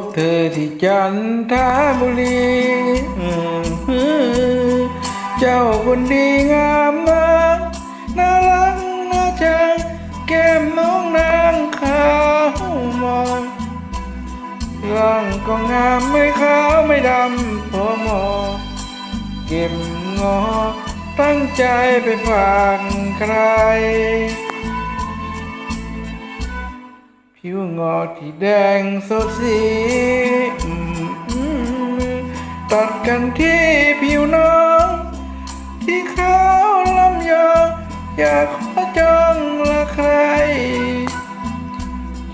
บเธอที่จันทบุรีเจ้าคนดีงามมากน่ารักน่าชังแก้มน้องนางขาวมองร่างก็งามไม่ขาวไม่ดำพอมอเก็บงอตั้งใจไปฝากใคร ผิวงอที่แดงสดสีตัดกันที่ผิวน้อง ที่ขาวลำยองอยากขอจองละใคร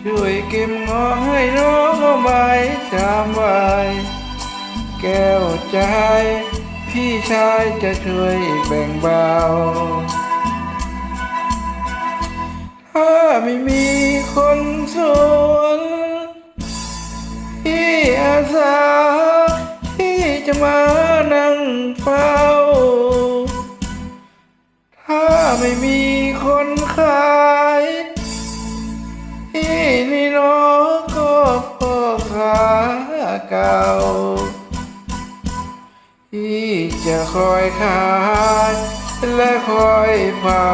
ช่วยเก็บงอให้น้องเอาไว้จำไว้แก้วใจ พี่ชายจะช่วยแบ่งเบาถ้าไม่มี คนสวนที่อาสาที่จะมานั่งเฝ้า ถ้าไม่มีคนขายที่นี่น้องก็พ่อขาเก่าที่จะคอยขายและคอยเฝ้า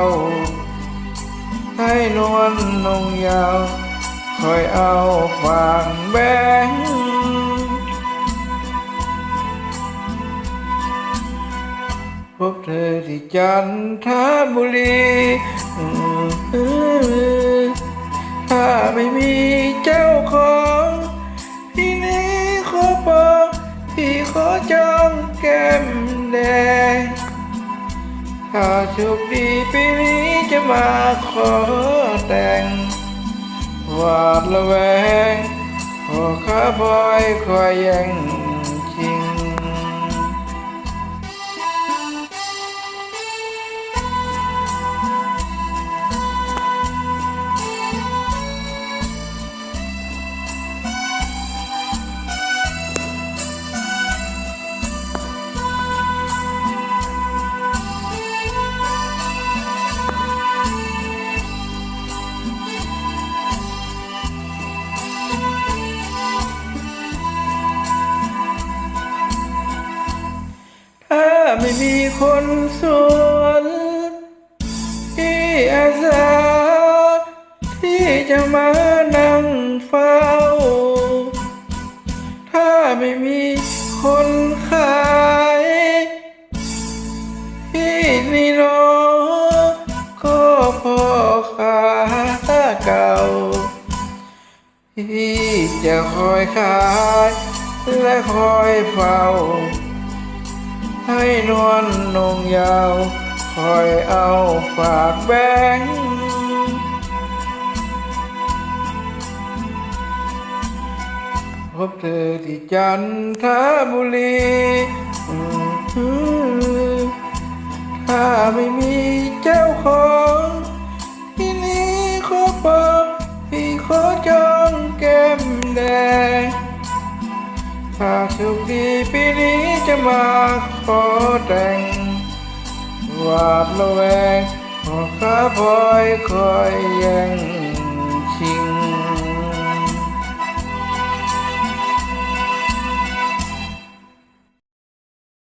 ให้นวลนงยาว คอยเอาฝางแบงพบเธอที่จันทบุรีถ้าไม่มีเจ้าของที่นี้ขอบอกที่ขอจองแก้มแดง ถ้าโชคดีปีนี้จะมาขอแต่งหวาดระแวง ขอข้าบอยคอยแย่ง ไม่มีคนสวนที่อาสาที่จะมานั่งเฝ้า ถ้าไม่มีคนขายที่นี่น้องก็พ่อค้าเก่า ที่จะคอยขายและคอยเฝ้า ให้นวลนงยาว คอยเอาฝากแบงพบเธอที่จันทบุรีถ้าไม่มีเจ้าของที่นี้ขอบอกพี่ขอจอ ถ้าโชคดีปีนี้จะมาขอแต่งหวาดระแวงขอข้าพลอยคอยยัง